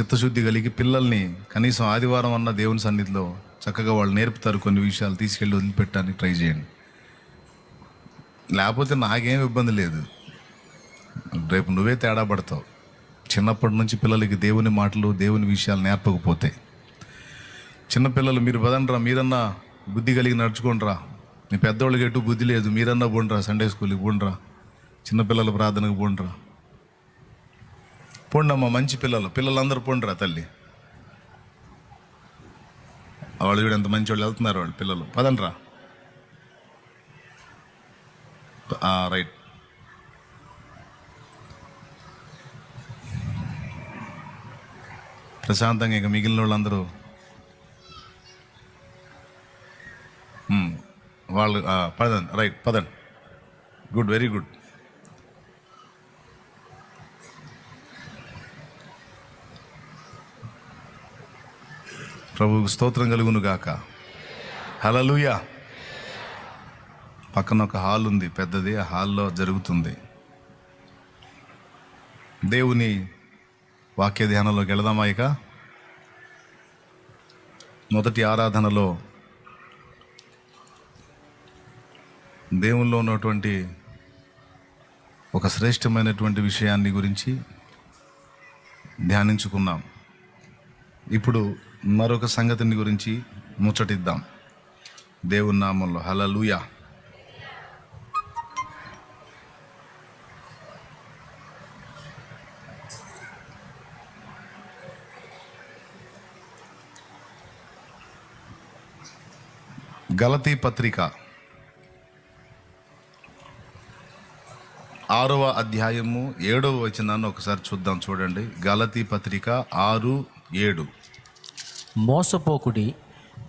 చిత్తశుద్ధి కలిగి పిల్లల్ని కనీసం ఆదివారం అన్న దేవుని సన్నిధిలో చక్కగా వాళ్ళు నేర్పుతారు కొన్ని విషయాలు తీసుకెళ్ళి వదిలిపెట్టడానికి ట్రై చేయండి. లేకపోతే నాకేం ఇబ్బంది లేదు. రేపు నువ్వే తేడా పడతావు. చిన్నప్పటి నుంచి పిల్లలకి దేవుని మాటలు దేవుని విషయాలు నేర్పకపోతే. చిన్నపిల్లలు మీరు పదండ్రా మీరన్నా బుద్ధి కలిగి నడుచుకోండిరా. మీ పెద్దవాళ్ళకి ఎటు బుద్ధి లేదు. మీరన్నా పోండ్రా సండే స్కూల్కి పోండ్రా. చిన్నపిల్లల ప్రార్థనకు పోండ్రా. పోండమ్మా మంచి పిల్లలు. పిల్లలందరూ పోండ్రా తల్లి. వాళ్ళు కూడా ఎంత మంచి వాళ్ళు వెళ్తున్నారు వాళ్ళు పిల్లలు. పదండ్రా. రైట్. ప్రశాంతంగా ఇక మిగిలిన వాళ్ళందరూ. వాళ్ళు పదండి రైట్ పదండి. Good very good. ప్రభువుకు స్తోత్రం కలుగును గాక. హలలుయా పక్కన ఒక హాల్ ఉంది పెద్దది. ఆ హాల్లో జరుగుతుంది. దేవుని వాక్య ధ్యానంలోకి వెళదామా ఇక? మొదటి ఆరాధనలో దేవుల్లో ఉన్నటువంటి ఒక శ్రేష్టమైనటువంటి విషయాన్ని గురించి ధ్యానించుకున్నాం. ఇప్పుడు మరొక సంగతిని గురించి ముచ్చటిద్దాం. దేవుని నామంలో. హలలుయా గలతీ పత్రిక ఆరవ అధ్యాయము ఏడవ వచనాన్ని ఒకసారి చూద్దాం చూడండి. గలతీ పత్రిక ఆరు ఏడు. మోసపోకుడి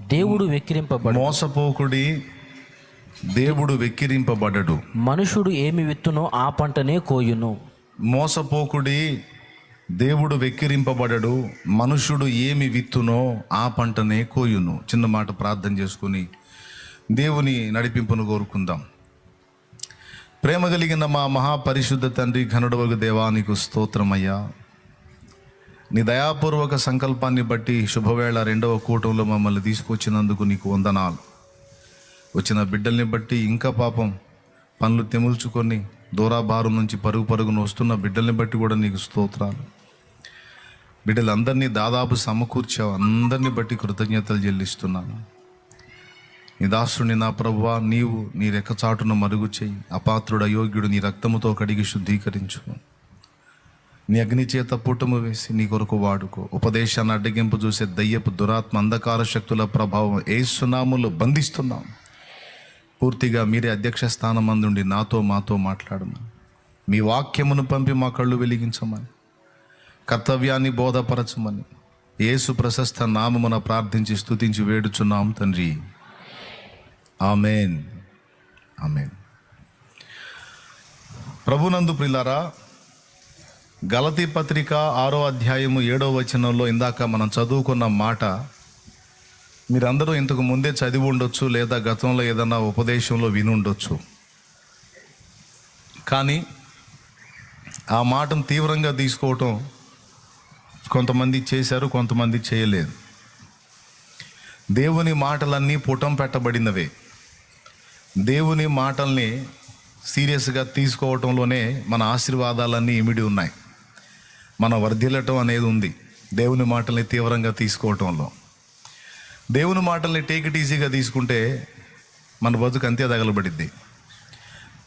దేవుడు వెక్కిరింపబడు మోసపోకుడి దేవుడు వెక్కిరింపబడడు. మనుషుడు ఏమి విత్తునో ఆ పంటనే కోయును. మోసపోకుడి దేవుడు వెక్కిరింపబడడు. మనుషుడు ఏమి విత్తునో ఆ పంటనే కోయును. చిన్న మాట ప్రార్థన చేసుకుని దేవుని నడిపింపును కోరుకుందాం. ప్రేమ కలిగిన మా మహాపరిశుద్ధ తండ్రి ఘనుడవగు దేవానికి స్తోత్రమయ్యా. నీ దయాపూర్వక సంకల్పాన్ని బట్టి శుభవేళ రెండవ కూటంలో మమ్మల్ని తీసుకొచ్చినందుకు నీకు వందనాలు. వచ్చిన బిడ్డల్ని బట్టి ఇంకా పాపం పనులు తెముల్చుకొని దూరాభారం నుంచి పరుగు పరుగును వస్తున్న బిడ్డల్ని బట్టి కూడా నీకు స్తోత్రాలు. బిడ్డలందరినీ దాదాపు సమకూర్చావు అందరినీ బట్టి కృతజ్ఞతలు చెల్లిస్తున్నాను. నీ దాసుని నా ప్రభువా నీవు నీ రెక్కచాటును మరుగు చేయి అపాత్రుడు అయోగ్యుడు నీ రక్తముతో కడిగి శుద్ధీకరించు నీ అగ్ని చేత పుటము వేసి నీ కొరకు వాడుకో. ఉపదేశాన్ని అడ్డగింపు చూసే దయ్యపు దురాత్మ అంధకార శక్తుల ప్రభావం ఏ సునాములు బంధిస్తున్నాం. పూర్తిగా మీరే అధ్యక్ష స్థానం అందుండి నాతో మాతో మాట్లాడమని మీ వాక్యమును పంపి మా కళ్ళు వెలిగించమని కర్తవ్యాన్ని బోధపరచమని యేసు ప్రశస్త నామమున ప్రార్థించి స్తుతించి వేడుచున్నాం తండ్రి. ఆమెన్. ఆమెన్. ప్రభునందు ప్రిలారా గలతీ పత్రిక ఆరో అధ్యాయము ఏడో వచనంలో ఇందాక మనం చదువుకున్న మాట మీరందరూ ఇంతకు ముందే చదివి ఉండొచ్చు లేదా గతంలో ఏదన్నా ఉపదేశంలో విని ఉండొచ్చు. కానీ ఆ మాటను తీవ్రంగా తీసుకోవటం కొంతమంది చేశారు కొంతమంది చేయలేదు. దేవుని మాటలన్నీ పుటం పెట్టబడినవే. దేవుని మాటల్ని సీరియస్గా తీసుకోవటంలోనే మన ఆశీర్వాదాలన్నీ ఇమిడి ఉన్నాయి. మన వర్ధిల్లటం అనేది ఉంది. దేవుని మాటల్ని తీవ్రంగా తీసుకోవటంలో. దేవుని మాటల్ని టేక్ ఇట్ ఈజీగా తీసుకుంటే మన బతుకు అంతే తగలబడిద్ది.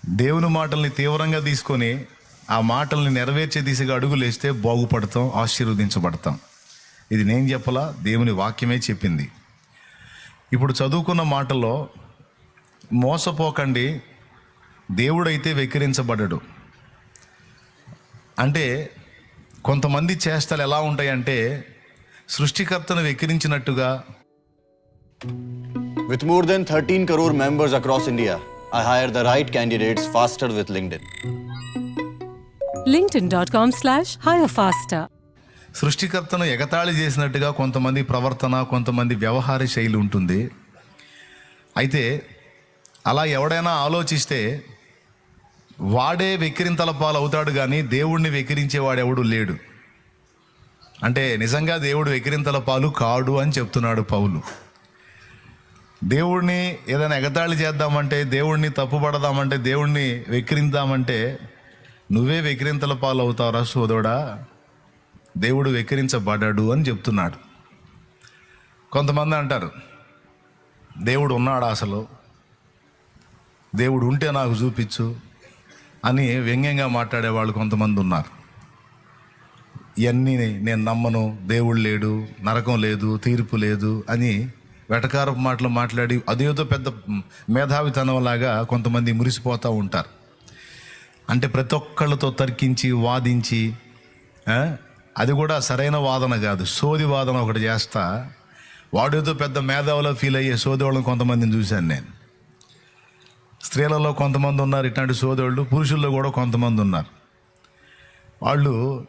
దేవుని మాటల్ని తీవ్రంగా తీసుకొని ఆ మాటల్ని నెరవేర్చే దిశగా అడుగులేస్తే బాగుపడతాం ఆశీర్వదించబడతాం. ఇది నేను చెప్పలా దేవుని వాక్యమే చెప్పింది. ఇప్పుడు చదువుకున్న మాటల్లో మోసపోకండి దేవుడైతే వెక్కిరించబడడు. అంటే కొంతమంది చేష్టలు ఎలా ఉంటాయంటే సృష్టికర్తను వెక్కిరించినట్టుగా with more than thirteen crore members across India I hire the right candidates faster with LinkedIn LinkedIn dot com slash hire faster సృష్టికర్తను ఎగతాళి చేసినట్టుగా కొంతమంది ప్రవర్తన కొంతమంది వ్యవహార శైలి ఉంటుంది. అయితే అలా ఎవడైనా ఆలోచిస్తే వాడే వెక్కిరింతల పాలు అవుతాడు కానీ దేవుణ్ణి వెక్కిరించేవాడెవడు లేడు. అంటే నిజంగా దేవుడు వెకిరింతల పాలు కాడు అని చెప్తున్నాడు పౌలు. దేవుడిని ఏదైనా ఎగతాళి చేద్దామంటే దేవుడిని తప్పుపడదామంటే దేవుడిని వెక్కిరిందామంటే నువ్వే వెకిరింతల పాలు అవుతావురా సోదోడా దేవుడు వెక్కిరించబడ్డాడు అని చెప్తున్నాడు. కొంతమంది అంటారు దేవుడు ఉన్నాడు అసలు? దేవుడు ఉంటే నాకు చూపించు. అని వ్యంగ్యంగా మాట్లాడే వాళ్ళు కొంతమంది ఉన్నారు. ఇవన్నీ నేను నమ్మను దేవుడు లేడు నరకం లేదు తీర్పు లేదు అని వెటకారపు మాటలు మాట్లాడి అదేదో పెద్ద మేధావితనంలాగా కొంతమంది మురిసిపోతూ ఉంటారు. అంటే ప్రతి ఒక్కళ్ళతో తర్కించి వాదించి అది కూడా సరైన వాదన కాదు. సోది వాదన ఒకటి చేస్తా. వాడేదో పెద్ద మేధావులో ఫీల్ అయ్యే సోదోళ్ళని కొంతమందిని చూశాను నేను. స్త్రీలలో కొంతమంది ఉన్నారు ఇట్లాంటి సోదరులు. పురుషుల్లో కూడా కొంతమంది ఉన్నారు. వాళ్ళు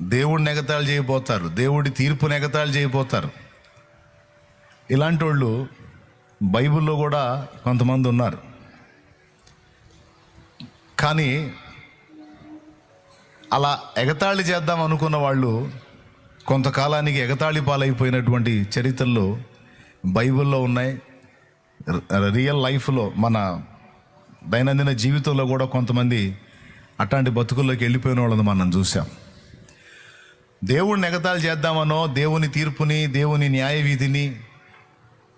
దేవుడిని ఎగతాళి చేయబోతారు దేవుడి తీర్పుని ఎగతాళి చేయబోతారు. ఇలాంటి వాళ్ళు బైబిల్లో కూడా కొంతమంది ఉన్నారు. కానీ అలా ఎగతాళి చేద్దాం అనుకున్న వాళ్ళు కొంతకాలానికి ఎగతాళి పాలైపోయినటువంటి చరిత్రలు బైబిల్లో ఉన్నాయి. రియల్ లైఫ్లో మన దైనందిన జీవితంలో కూడా కొంతమంది అట్లాంటి బతుకుల్లోకి వెళ్ళిపోయిన వాళ్ళని మనం చూసాం దేవుడిని ఎగతాళి చేద్దామనో దేవుని తీర్పుని దేవుని న్యాయ విధిని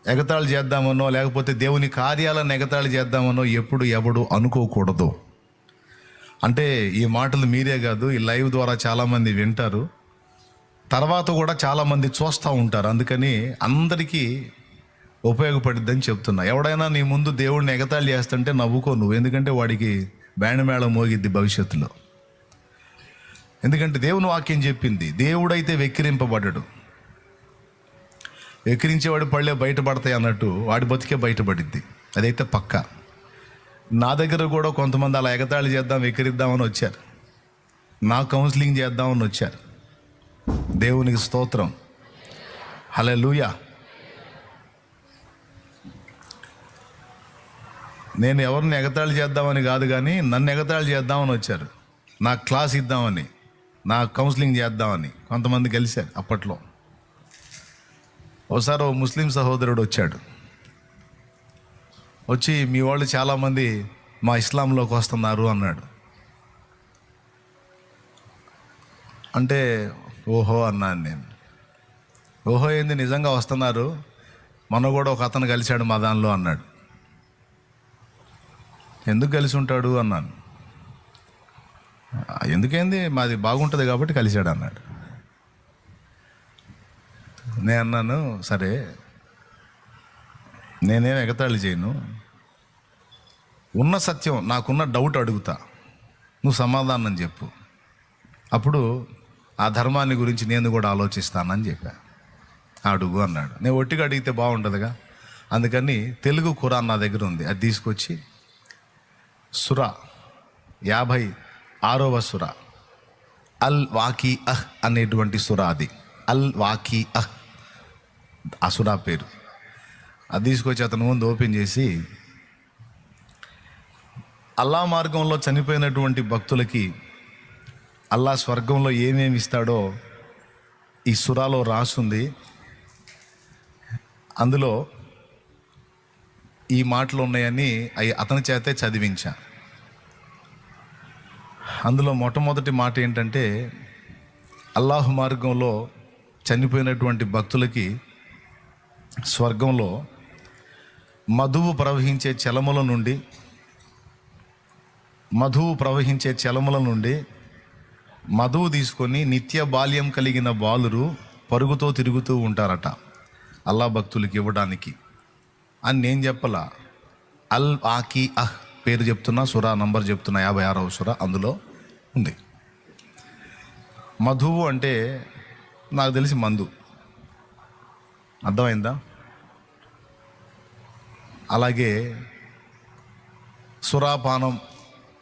ఎగతాళి చేద్దామనో లేకపోతే దేవుని కార్యాలను ఎగతాళి చేద్దామనో ఎప్పుడు ఎవడు అనుకోకూడదు. అంటే ఈ మాటలు మీరే కాదు ఈ లైవ్ ద్వారా చాలామంది వింటారు. తర్వాత కూడా చాలామంది చూస్తూ ఉంటారు. అందుకని అందరికీ ఉపయోగపడిద్దని చెప్తున్నా. ఎవడైనా నీ ముందు దేవుడిని ఎగతాళి చేస్తుంటే నవ్వుకో నువ్వు. ఎందుకంటే వాడికి బ్యాండ్ మేళం మోగిద్ది భవిష్యత్తులో. ఎందుకంటే దేవుని వాక్యం చెప్పింది దేవుడైతే వెక్కిరింపబడ్డాడు వెక్కిరించేవాడి పళ్ళే బయటపడతాయి అన్నట్టు వాడి బతికే బయటపడిద్ది. అదైతే పక్క. నా దగ్గర కూడా కొంతమంది అలా ఎగతాళి చేద్దాం వెక్కిరిద్దామని వచ్చారు. నా కౌన్సిలింగ్ చేద్దామని వచ్చారు. దేవునికి స్తోత్రం. హలే నేను ఎవరిని ఎగతాళి చేద్దామని కాదు కానీ నన్ను ఎగతాళి చేద్దామని వచ్చారు. నా క్లాస్ ఇద్దామని నా కౌన్సిలింగ్ చేద్దామని కొంతమంది కలిశారు అప్పట్లో. ఒకసారి ఓ ముస్లిం సహోదరుడు వచ్చాడు. వచ్చి మీ వాళ్ళు చాలామంది మా ఇస్లాంలోకి వస్తున్నారు అన్నాడు. అంటే ఓహో అన్నాను నేను. ఓహో ఏంది నిజంగా వస్తున్నారు? మొన్న కూడా ఒక అతను కలిశాడు మా దానిలో అన్నాడు. ఎందుకు కలిసి ఉంటాడు అన్నాను. "ఆ, ఎందుకేంది? మాది బాగుంటుంది కాబట్టి కలిశాడు అన్నాడు. నేను అన్నాను సరే నేనేం ఎగతాళి చేయను. ఉన్న సత్యం నాకున్న డౌట్ అడుగుతా. నువ్వు సమాధానం చెప్పు. అప్పుడు ఆ ధర్మాన్ని గురించి నేను కూడా ఆలోచిస్తానని చెప్పా. అడుగు అన్నాడు. నేను ఒట్టిగా అడిగితే బాగుంటుందిగా. అందుకని తెలుగు ఖురాన్ నా దగ్గర ఉంది. అది తీసుకొచ్చి సుర యాభై ఆరవ సుర. అల్ వాకీ అహ్ అనేటువంటి సుర అది. అల్ వాకీ అహ్. ఆ సురా పేరు. అది తీసుకొచ్చి అతను ముందు ఓపెన్ చేసి అల్లా మార్గంలో చనిపోయినటువంటి భక్తులకి అల్లా స్వర్గంలో ఏమేమి ఇస్తాడో ఈ సురాలో రాసుంది. అందులో ఈ మాటలు ఉన్నాయని అవి అతని చేతే చదివించా. అందులో మొట్టమొదటి మాట ఏంటంటే అల్లాహు మార్గంలో చనిపోయినటువంటి భక్తులకి స్వర్గంలో మధువు ప్రవహించే చలముల నుండి మధువు ప్రవహించే చలముల నుండి మధువు తీసుకొని నిత్య బాల్యం కలిగిన బాలురు పరుగుతో తిరుగుతూ ఉంటారట అల్లా భక్తులకి ఇవ్వడానికి. అని నేను చెప్పలా. అల్ ఆకి అహ్ పేరు చెప్తున్నా సురా నంబర్ చెప్తున్నా యాభై ఆరవ సురా అందులో ఉంది. మధువు అంటే నాకు తెలిసి మందు. అర్థమైందా? అలాగే సురాపానం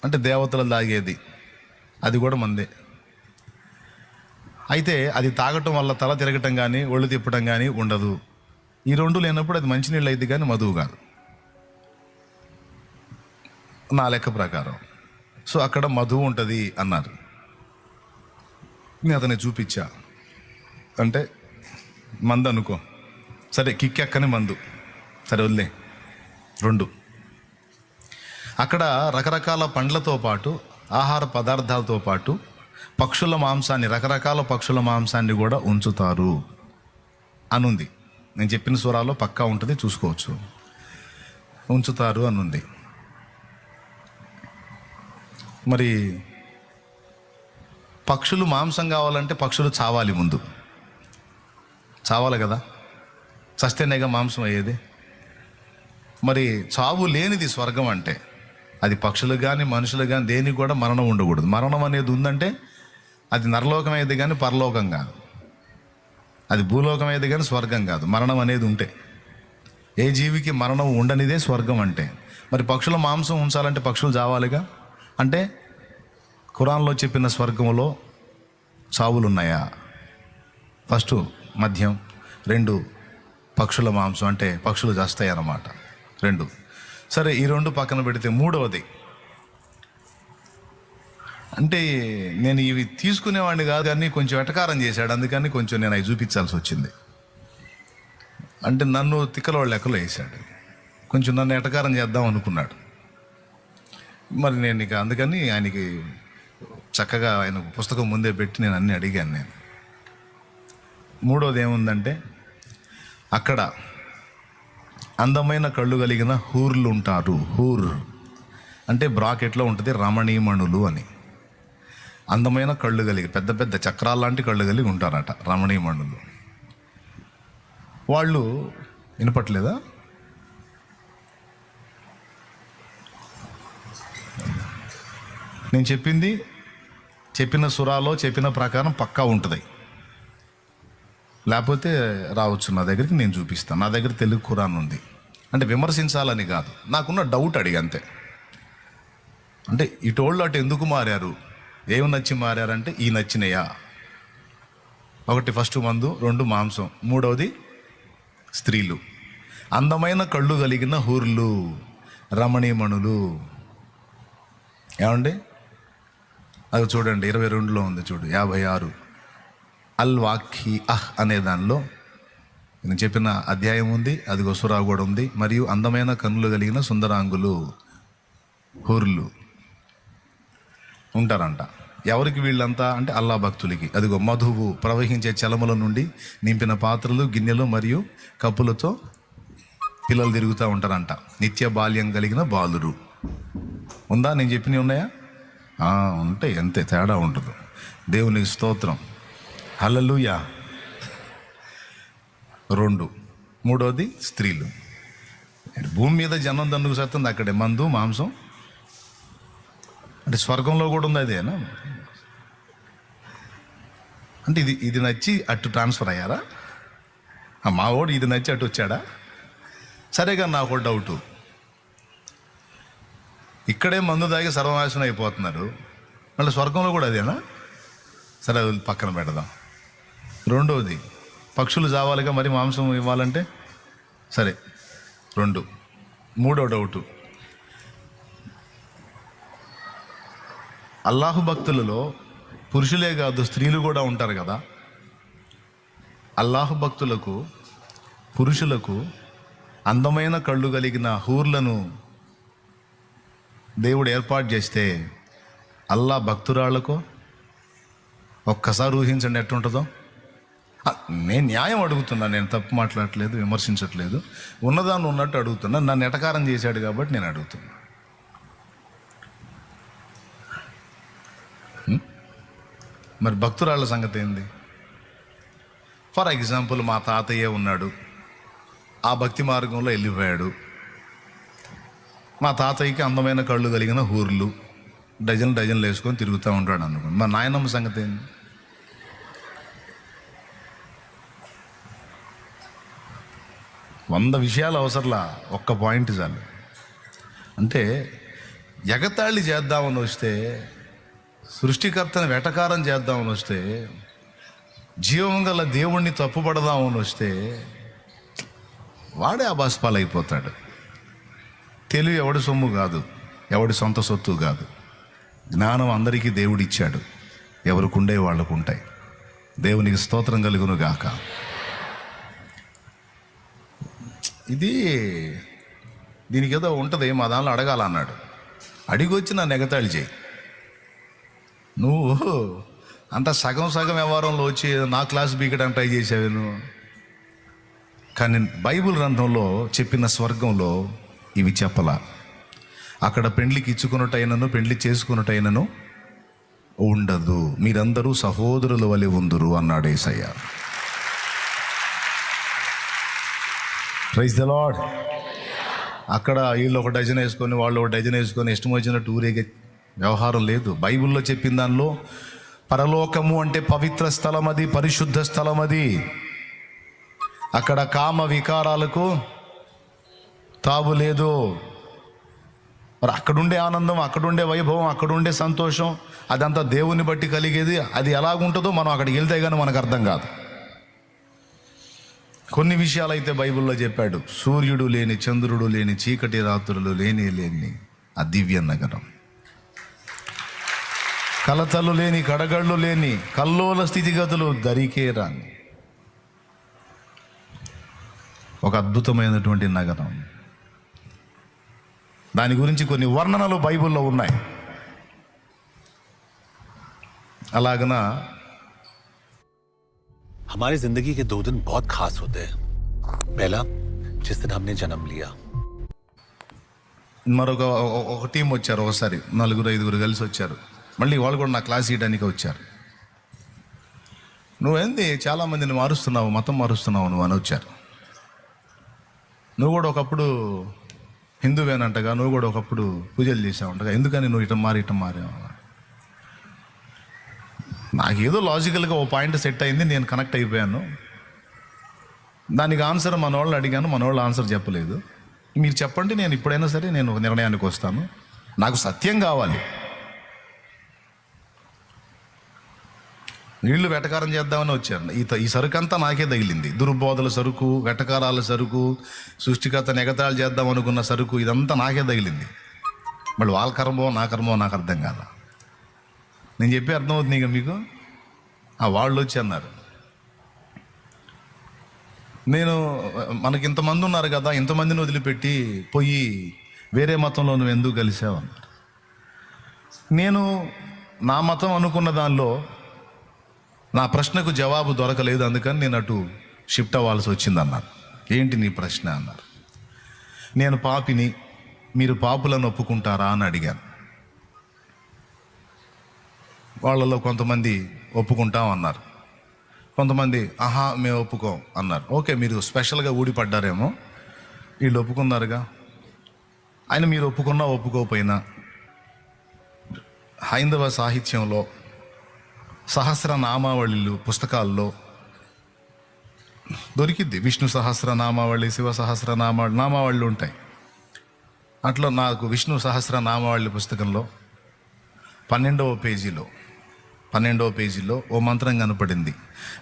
అంటే దేవతలు తాగేది అది కూడా మందే. అయితే అది తాగటం వల్ల తల తిరగటం కానీ ఒళ్ళు తిప్పటం కానీ ఉండదు. ఈ రెండు లేనప్పుడు అది మంచినీళ్ళు అయింది కానీ మధువు కాదు. నా లెక్క ప్రకారం. సో అక్కడ మధువు ఉంటుంది అన్నారు. నేను అతన్ని చూపించా. అంటే మందు అనుకో. సరే కిక్కి ఎక్కని మందు. సరే వదిలే. రెండు. అక్కడ రకరకాల పండ్లతో పాటు ఆహార పదార్థాలతో పాటు పక్షుల మాంసాన్ని రకరకాల పక్షుల మాంసాన్ని కూడా ఉంచుతారు అనుంది. నేను చెప్పిన స్వరాల్లో పక్కా ఉంటుంది చూసుకోవచ్చు. ఉంచుతారు అని ఉంది మరి పక్షులు మాంసం కావాలంటే పక్షులు చావాలి ముందు. చావాలి కదా? చస్తేనేగా మాంసం అయ్యేది. మరి చావు లేనిది స్వర్గం అంటే అది పక్షులు కానీ మనుషులు కానీ దేనికి కూడా మరణం ఉండకూడదు. మరణం అనేది ఉందంటే అది నరలోకం అయ్యేది కానీ పరలోకం కాదు. అది భూలోకం అయితే కానీ స్వర్గం కాదు మరణం అనేది ఉంటే. ఏ జీవికి మరణం ఉండనిదే స్వర్గం అంటే. మరి పక్షుల మాంసం ఉంచాలంటే పక్షులు చావాలిగా? అంటే ఖురాన్లో చెప్పిన స్వర్గంలో చావులున్నాయా? ఫస్ట్ మద్యం రెండు పక్షుల మాంసం అంటే పక్షులు చేస్తాయి అన్నమాట రెండు. సరే ఈ రెండు పక్కన పెడితే మూడవది. అంటే నేను ఇవి తీసుకునేవాడిని కాదు కానీ కొంచెం ఎటకారం చేశాడు. అందుకని కొంచెం నేను అవి చూపించాల్సి వచ్చింది. అంటే నన్ను తిక్కలవాళ్ళు లెక్కలో వేసాడు కొంచెం నన్ను ఎటకారం చేద్దాం అనుకున్నాడు. మరి నేను ఇక అందుకని ఆయనకి చక్కగా ఆయన పుస్తకం ముందే పెట్టి నేను అన్నీ అడిగాను నేను. మూడోది ఏముందంటే అక్కడ అందమైన కళ్ళు కలిగిన హూర్లు ఉంటారు హూర్ అంటే బ్రాకెట్లో ఉంటుంది రమణీమణులు అని. అందమైన కళ్ళు కలిగి పెద్ద పెద్ద చక్రాల లాంటి కళ్ళు కలిగి ఉంటారట మండలు వాళ్ళు వినపట్లేదా? నేను చెప్పింది చెప్పిన సురాలో చెప్పిన ప్రకారం పక్కా ఉంటుంది. లేకపోతే రావచ్చు నా దగ్గరికి నేను చూపిస్తాను నా దగ్గర తెలుగు ఖురాన్ ఉంది. అంటే విమర్శించాలని కాదు నాకున్న డౌట్ అడిగి అంతే. అంటే ఇటోళ్ళు అటు ఎందుకు మారారు? ఏమి నచ్చి మారారంటే ఈ నచ్చినయా? ఒకటి ఫస్ట్ మందు రెండు మాంసం మూడవది స్త్రీలు. అందమైన కళ్ళు కలిగిన హూర్లు రమణీమణులు. ఏమండి? అది చూడండి ఇరవై రెండులో ఉంది చూడు యాభై ఆరు. అల్ వాఖీ అహ్ అనే దానిలో నేను చెప్పిన అధ్యాయం ఉంది అది గొసురా కూడా ఉంది మరియు అందమైన కన్నులు కలిగిన సుందరాంగులు హూర్లు. ఉంటారంట. ఎవరికి వీళ్ళంతా? అంటే అల్లా భక్తులకి. అదిగో మధువు ప్రవహించే చలముల నుండి నింపిన పాత్రలు గిన్నెలు మరియు కప్పులతో పిల్లలు తిరుగుతూ ఉంటారంట. నిత్య బాల్యం కలిగిన బాలురు. ఉందా? నేను చెప్పినవి ఉన్నాయా? ఉంటాయి అంతే తేడా ఉండదు. దేవునికి స్తోత్రం. హలలుయా రెండు. మూడోది స్త్రీలు. భూమి మీద జనం దండుకు సత్తుంది అక్కడే. మందు మాంసం. అంటే స్వర్గంలో కూడా ఉంది అదేనా అంటే ఇది ఇది నచ్చి అటు ట్రాన్స్ఫర్ అయ్యారా? మా వాడు ఇది నచ్చి అటు వచ్చాడా? సరేగా నాకు డౌటు. ఇక్కడే మందు తాగి సర్వనాశనం అయిపోతున్నారు. మళ్ళీ స్వర్గంలో కూడా అదేనా? సరే అది పక్కన పెడదాం. రెండవది పక్షులు చావాలిగా మరి మాంసం ఇవ్వాలంటే? సరే రెండు. మూడో డౌటు. అల్లాహు భక్తులలో పురుషులే కాదు స్త్రీలు కూడా ఉంటారు కదా. అల్లాహు భక్తులకు పురుషులకు అందమైన కళ్ళు కలిగిన హూర్లను దేవుడు ఏర్పాటు చేస్తే అల్లా భక్తురాళ్ళకు ఒక్కసారి ఊహించండి ఎట్టుంటుందో. నేను న్యాయం అడుగుతున్నా నేను తప్పు మాట్లాడట్లేదు విమర్శించట్లేదు. ఉన్నదాన్ని ఉన్నట్టు అడుగుతున్నా నన్ను ఎటకారం చేశాడు కాబట్టి నేను అడుగుతున్నా. మరి భక్తురాళ్ళ సంగతి ఏంది? ఫర్ ఎగ్జాంపుల్ మా తాతయ్య ఉన్నాడు. ఆ భక్తి మార్గంలో వెళ్ళిపోయాడు. మా తాతయ్యకి అందమైన కళ్ళు కలిగిన హూర్లు డజన్ డజన్లు వేసుకొని తిరుగుతూ ఉంటాడు అనుకోండి. మా నాయనమ్మ సంగతి ఏంది? వంద విషయాలు అవసరంలా ఒక్క పాయింట్ చాలు. అంటే ఎగతాళి చేద్దామని వస్తే సృష్టికర్తను వెటకారం చేద్దామని వస్తే జీవం గల దేవుణ్ణి తప్పుపడదామని వస్తే వాడే అబాస్పాలైపోతాడు తెలివి ఎవడి సొమ్ము కాదు ఎవడి సొంత సొత్తు కాదు. జ్ఞానం అందరికీ దేవుడిచ్చాడు. ఎవరికుండే వాళ్ళకు ఉంటాయి దేవునికి స్తోత్రం కలుగును గాక. ఇది దీనికి ఏదో ఉంటుంది మా దానిలో అడగాలన్నాడు. అడిగి వచ్చి నా నెగతాళి చేయి. నువ్వు అంత సగం సగం వ్యవహారంలో వచ్చి నా క్లాస్ బీకడానికి ట్రై చేసావు నువ్వు. కానీ బైబిల్ గ్రంథంలో చెప్పిన స్వర్గంలో ఇవి చెప్పలా. అక్కడ పెండ్లికి ఇచ్చుకున్నట్టయినను పెండ్లి చేసుకున్నట్టయినను ఉండదు. మీరందరూ సహోదరుల వలె ఉందరు అన్నాడు ఏసయ్య. ప్రైజ్ ద లాడ్ అక్కడ వీళ్ళు ఒక డజన్ వేసుకొని వాళ్ళు ఒక డజన్ వేసుకొని ఇష్టం వచ్చినట్టు ఊరేగే వ్యవహారం లేదు. బైబిల్లో చెప్పిన దానిలో పరలోకము అంటే పవిత్ర స్థలం అది పరిశుద్ధ స్థలం అది అక్కడ కామ వికారాలకు తావు లేదు. మరి అక్కడుండే ఆనందం అక్కడుండే వైభవం అక్కడుండే సంతోషం అదంతా దేవుని బట్టి కలిగేది. అది ఎలాగుంటుందో మనం అక్కడికి వెళ్తే కానీ మనకు అర్థం కాదు. కొన్ని విషయాలు అయితే బైబిల్లో చెప్పాడు. సూర్యుడు లేని చంద్రుడు లేని చీకటి రాత్రులు లేని లేని ఆ దివ్య నగరం. కలతలు లేని కడగళ్ళు లేని కల్లోల స్థితిగతులు దరికే రాని ఒక అద్భుతమైనటువంటి నగరం దాని గురించి కొన్ని వర్ణనలు బైబిల్లో ఉన్నాయి అలాగన हमारी जिंदगी के दो दिन बहुत खास होते हैं पहला जिस दिन हमने जन्म लिया మరొక ఒక- ఒక టీం వచ్చారు ఒకసారి నలుగురు ఐదుగురు కలిసి వచ్చారు మళ్ళీ వాళ్ళు కూడా నా క్లాస్ ఇవ్వడానికి వచ్చారు. నువ్వేంది? చాలా మందిని మారుస్తున్నావు మతం మారుస్తున్నావు నువ్వు అని వచ్చారు. నువ్వు కూడా ఒకప్పుడు హిందువేనంటగా నువ్వు కూడా ఒకప్పుడు పూజలు చేసావంటగా ఎందుకని నువ్వు ఇటం మారి ఇటం మారావు నాకేదో లాజికల్గా ఓ పాయింట్ సెట్ అయింది నేను కనెక్ట్ అయిపోయాను. దానికి ఆన్సర్ మన వాళ్ళు అడిగాను మన వాళ్ళు ఆన్సర్ చెప్పలేదు. మీరు చెప్పండి నేను ఇప్పుడైనా సరే నేను ఒక నిర్ణయానికి వస్తాను. నాకు సత్యం కావాలి. వీళ్ళు వెటకారం చేద్దామని వచ్చారు ఈ ఈ సరుకు అంతా నాకే తగిలింది. దుర్బోధల సరుకు వెటకారాల సరుకు సృష్టికర్త నెగతాలు చేద్దాం అనుకున్న సరుకు ఇదంతా నాకే తగిలింది. మళ్ళీ వాళ్ళ కర్మో నా కర్మో నాకు అర్థం కాల. నేను చెప్పి అర్థమవుతుంది ఇక మీకు? ఆ వాళ్ళు వచ్చి అన్నారు. నేను మనకి ఇంతమంది ఉన్నారు కదా ఇంతమందిని వదిలిపెట్టి పోయి వేరే మతంలో నువ్వు ఎందుకు కలిసావు అన్నారు. నేను నా మతం అనుకున్న దానిలో నా ప్రశ్నకు జవాబు దొరకలేదు అందుకని నేను అటు షిఫ్ట్ అవ్వాల్సి వచ్చింది అన్నారు ఏంటి నీ ప్రశ్న అన్నారు. నేను పాపిని మీరు పాపులను ఒప్పుకుంటారా అని అడిగాను. వాళ్ళలో కొంతమంది ఒప్పుకుంటాం అన్నారు. కొంతమంది ఆహా మేము ఒప్పుకోం అన్నారు. ఓకే మీరు స్పెషల్గా ఊడిపడ్డారేమో. వీళ్ళు ఒప్పుకున్నారుగా. ఆయన మీరు ఒప్పుకున్నా ఒప్పుకోకపోయినా హైందవ సాహిత్యంలో సహస్ర నామావళిలు పుస్తకాల్లో దొరికిద్ది. విష్ణు సహస్ర నామావళి శివ సహస్ర నామా నామావళిలు ఉంటాయి. అట్లా నాకు విష్ణు సహస్ర నామావళి పుస్తకంలో పన్నెండవ పేజీలో పన్నెండవ పేజీలో ఓ మంత్రం కనపడింది.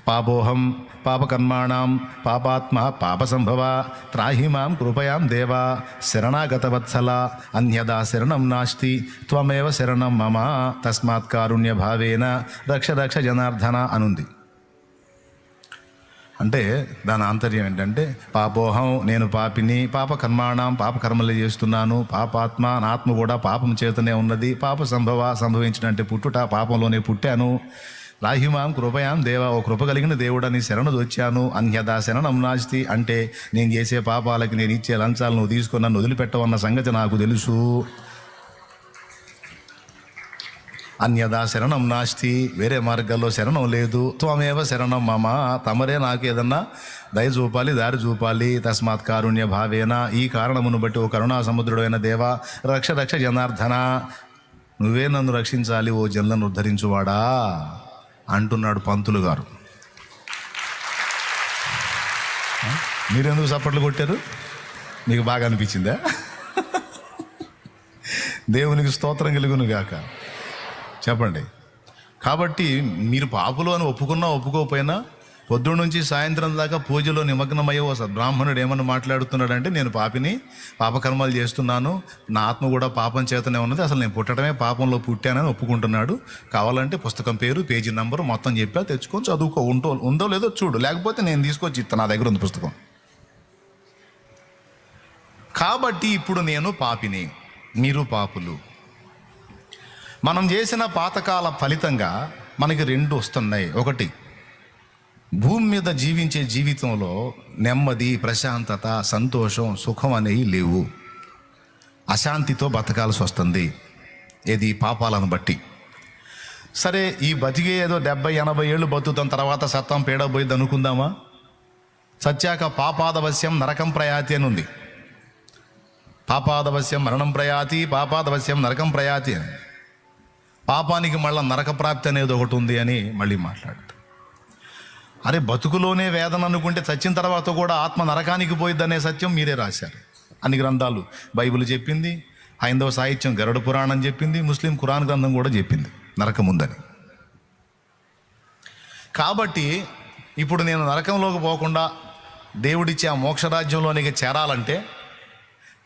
పాపోహం పాపకర్మాణం పాపాత్మ పాప సంభవ త్రాహి కృపయాం దేవా శరణాగతవత్సల అన్యదా శరణం నాస్తి త్వమేవ శరణం మమ తస్మాత్ కారుణ్య భావేన రక్ష రక్ష జనార్దన అనుంది. అంటే దాని ఆంతర్యం ఏంటంటే పాపోహం నేను పాపిని పాప కర్మాణం పాప కర్మలు చేస్తున్నాను పాపాత్మ నా ఆత్మ కూడా పాపం చేతనే ఉన్నది పాప సంభవ సంభవించినంటే పుట్టుట పాపంలోనే పుట్టాను. రాహిమాం కృపయాం దేవ ఓ కృప కలిగిన దేవుడని శరణు వచ్చాను అన్యదా శరణం నాస్తి అంటే నేను చేసే పాపాలకి నేను ఇచ్చే లంచాలను నువ్వు తీసుకుని నన్ను వదిలిపెట్టవన్న సంగతి నాకు తెలుసు. అన్యదా శరణం నాస్తి వేరే మార్గాల్లో శరణం లేదు. త్వమేవ శరణం మమ. తమరే నాకు ఏదన్నా దయ చూపాలి దారి చూపాలి. తస్మాత్ కారుణ్య భావేన. ఈ కారణమును బట్టి ఓ కరుణా సముద్రుడైన దేవ రక్ష రక్ష జనార్దన. నువ్వే నన్ను రక్షించాలి ఓ జన్లను ఉద్ధరించువాడా? అంటున్నాడు పంతులు గారు. మీరెందుకు సప్పట్లు కొట్టారు? మీకు బాగా అనిపించిందా? దేవునికి స్తోత్రం కలుగును గాక చెప్పండి. కాబట్టి మీరు పాపులు అని ఒప్పుకున్నా ఒప్పుకోకపోయినా పొద్దున్న నుంచి సాయంత్రం దాకా పూజలో నిమగ్నమయ్యే ఓ బ్రాహ్మణుడు ఏమని మాట్లాడుతున్నాడంటే నేను పాపిని పాపకర్మాలు చేస్తున్నాను నా ఆత్మ కూడా పాపం చేతనే ఉన్నది అసలు నేను పుట్టడమే పాపంలో పుట్టానని ఒప్పుకుంటున్నాడు. కావాలంటే పుస్తకం పేరు పేజీ నంబరు మొత్తం చెప్పా తెచ్చుకొని చదువుకో ఉంటో ఉందో లేదో చూడు. లేకపోతే నేను తీసుకొచ్చి ఇస్తాను నా దగ్గర ఉంది పుస్తకం. కాబట్టి ఇప్పుడు నేను పాపిని మీరు పాపులు. మనం చేసిన పాతకాల ఫలితంగా మనకి రెండు వస్తున్నాయి. ఒకటి భూమి మీద జీవించే జీవితంలో నెమ్మది ప్రశాంతత సంతోషం సుఖం అనేవి లేవు. అశాంతితో బతకాల్సి వస్తుంది. ఏది? పాపాలను బట్టి. సరే ఈ బతికే ఏదో డెబ్బై ఎనభై ఏళ్ళు బతుకుతాం తర్వాత సత్తం పీడ అనుకుందామా? సత్యాక పాపాదవశ్యం నరకం ప్రయాతి అని ఉంది. పాపాదవశ్యం మరణం ప్రయాతి పాపాదవశ్యం నరకం ప్రయాతి అని. పాపానికి మళ్ళీ నరక ప్రాప్తి అనేది ఒకటి ఉంది అని మళ్ళీ మాట్లాడు అరే బతుకులోనే వేదన అనుకుంటే చచ్చిన తర్వాత కూడా ఆత్మ నరకానికి పోయిద్దనే సత్యం మీరే రాశారు. అన్ని గ్రంథాలు బైబిల్ చెప్పింది హైందవ సాహిత్యం గరుడ పురాణం చెప్పింది ముస్లిం కురాన్ గ్రంథం కూడా చెప్పింది నరకం ఉందని. కాబట్టి ఇప్పుడు నేను నరకంలోకి పోకుండా దేవుడిచ్చే ఆ మోక్షరాజ్యంలోనికి చేరాలంటే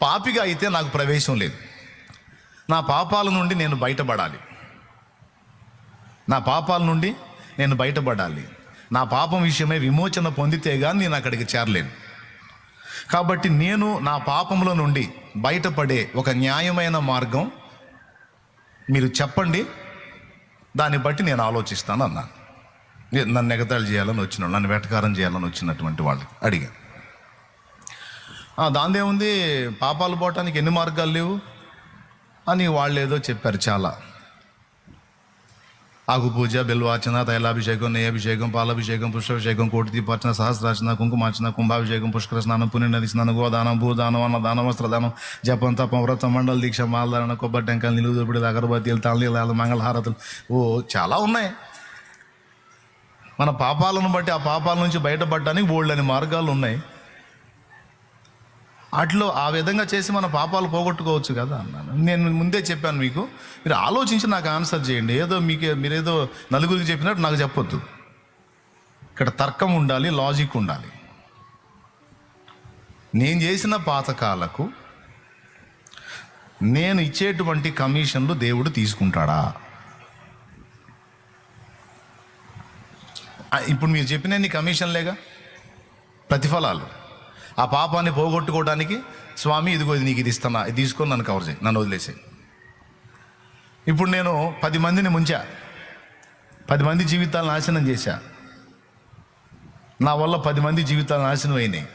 పాపిగా అయితే నాకు ప్రవేశం లేదు. నా పాపాల నుండి నేను బయటపడాలి. నా పాపాల నుండి నేను బయటపడాలి. నా పాపం విషయమై విమోచన పొందితే కానీ నేను అక్కడికి చేరలేను. కాబట్టి నేను నా పాపముల నుండి బయటపడే ఒక న్యాయమైన మార్గం మీరు చెప్పండి. దాన్ని బట్టి నేను ఆలోచిస్తాను అన్నాను. నన్ను ఎగతాళి చేయాలని వచ్చిన నన్ను వెటకారం చేయాలని వచ్చినటువంటి వాళ్ళు అడిగాను దాందేముంది? పాపాలు పోవటానికి ఎన్ని మార్గాలు లేవు? అని వాళ్ళు ఏదో చెప్పారు చాలా. ఆకుపూజ బిల్వార్చన తైలాభిషేకం నెయ్యాభిషేకం పాలాభిషేకం పుష్పాభిషేకం కోటి దీపార్చన సహస్రార్చన కుంకుమార్చన కుంభాభిషేకం పుష్కర స్నానం పుణ్యనది స్నానం గోదానం భూదానం అన్నదానం వస్త్రదానం జపం తపం వ్రతం మండల దీక్ష మాలధారణ కొబ్బరి టెంకాయలు నిలువు దొప్పుడు అగరబత్తీలు తాళనీలాలు మంగళహారతులు. ఓ చాలా ఉన్నాయి. మన పాపాలను బట్టి ఆ పాపాల నుంచి బయటపడడానికి బోల్డని మార్గాలు ఉన్నాయి. వాటిలో ఆ విధంగా చేసి మన పాపాలు పోగొట్టుకోవచ్చు కదా అన్నాను. నేను ముందే చెప్పాను మీకు మీరు ఆలోచించి నాకు ఆన్సర్ చేయండి. ఏదో మీకు మీరేదో నలుగురికి చెప్పినట్టు నాకు చెప్పొద్దు. ఇక్కడ తర్కం ఉండాలి లాజిక్ ఉండాలి. నేను చేసిన పాతకాలకు నేను ఇచ్చేటువంటి కమిషన్లు దేవుడు తీసుకుంటాడా? ఇప్పుడు మీరు చెప్పిన కమిషన్లేగా? ప్రతిఫలాలు. ఆ పాపాన్ని పోగొట్టుకోవడానికి స్వామి ఇదిగో ఇది నీకు ఇది ఇస్తున్నా. ఇది తీసుకొని నన్ను కవర్ చేయి. నన్ను వదిలేసాయి. ఇప్పుడు నేను పది మందిని ముంచా. పది మంది జీవితాలు నాశనం చేశా. నా వల్ల పది మంది జీవితాలు నాశనం అయినాయి.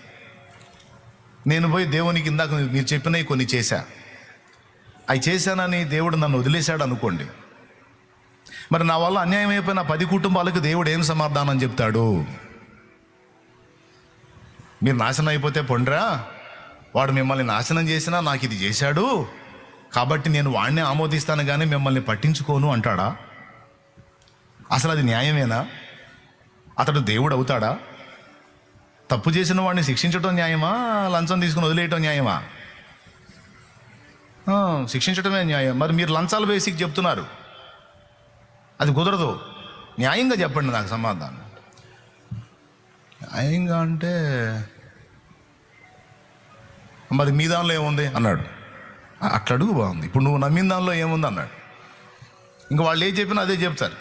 నేను పోయి దేవునికి ఇందాక మీరు చెప్పినవి కొన్ని చేశా. అవి చేశానని దేవుడు నన్ను వదిలేశాడు అనుకోండి. మరి నా వల్ల అన్యాయం అయిపోయిన పది కుటుంబాలకు దేవుడు ఏం సమాధానం చెప్తాడు? మీరు నాశనం అయిపోతే పొండ్రా? వాడు మిమ్మల్ని నాశనం చేసినా నాకు ఇది చేశాడు. కాబట్టి నేను వాడిని ఆమోదిస్తాను కానీ మిమ్మల్ని పట్టించుకోను అంటాడా? అసలు అది న్యాయమేనా? అతడు దేవుడు అవుతాడా? తప్పు చేసిన వాడిని శిక్షించడం న్యాయమా? లంచం తీసుకుని వదిలేయటం న్యాయమా? శిక్షించటమే శిక్షించడమే న్యాయం. మరి మీరు లంచాలు బేసిక్ చెప్తున్నారు. అది కుదరదు. న్యాయంగా చెప్పండి నాకు సమాధానం. న్యాయంగా అంటే మరి మీ దానిలో ఏముంది? అన్నాడు. "అ- అట్లా అడుగు బాగుంది. ఇప్పుడు నువ్వు నమ్మిన దానిలో ఏముంది? అన్నాడు. ఇంక వాళ్ళు ఏం చెప్పినా అదే చెప్తారు.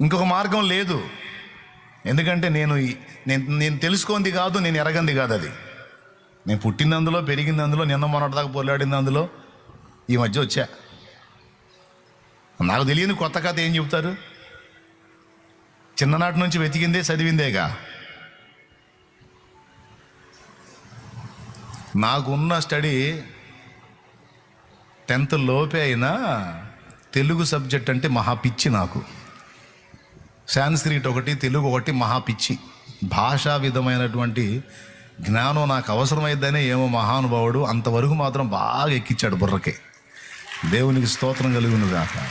ఇంకొక మార్గం లేదు. ఎందుకంటే నేను ఈ- నేను నేను తెలుసుకుంది కాదు నేను ఎరగంది కాదు అది. నేను పుట్టింది అందులో పెరిగింది అందులో నిన్న మొన్నటిదాకా పొల్లాడింది అందులో ఈ మధ్య వచ్చా. నాకు తెలియని కొత్త కథ ఏం చెప్తారు? చిన్ననాటి నుంచి వెతికిందే చదివిందేగా? నాకున్న స్టడీ టెన్త్ లోపే అయినా తెలుగు సబ్జెక్ట్ అంటే మహా పిచ్చి నాకు. సాంస్క్రిట్ ఒకటి తెలుగు ఒకటి మహా పిచ్చి. భాషా విధమైనటువంటి జ్ఞానం నాకు అవసరమైద్దనే ఏమో మహానుభావుడు అంతవరకు మాత్రం బాగా ఎక్కిచ్చాడు బుర్రకే. దేవునికి స్తోత్రం కలిగిన దాక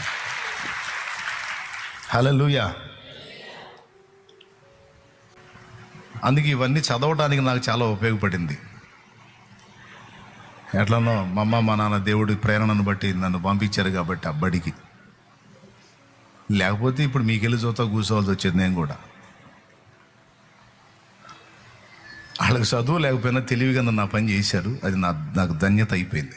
హలలుయా అందుకే ఇవన్నీ చదవడానికి నాకు చాలా ఉపయోగపడింది. ఎట్లనో మా అమ్మ మా నాన్న దేవుడి ప్రేరణను బట్టి నన్ను పంపించారు కాబట్టి అబ్బడికి లేకపోతే ఇప్పుడు మీకెళ్ళి చూస్తా కూర్చోవాల్సి వచ్చింది నేను కూడా. వాళ్ళకి చదువు లేకపోయినా తెలివిగా నా పని చేశారు. అది నా నాకు ధన్యత అయిపోయింది.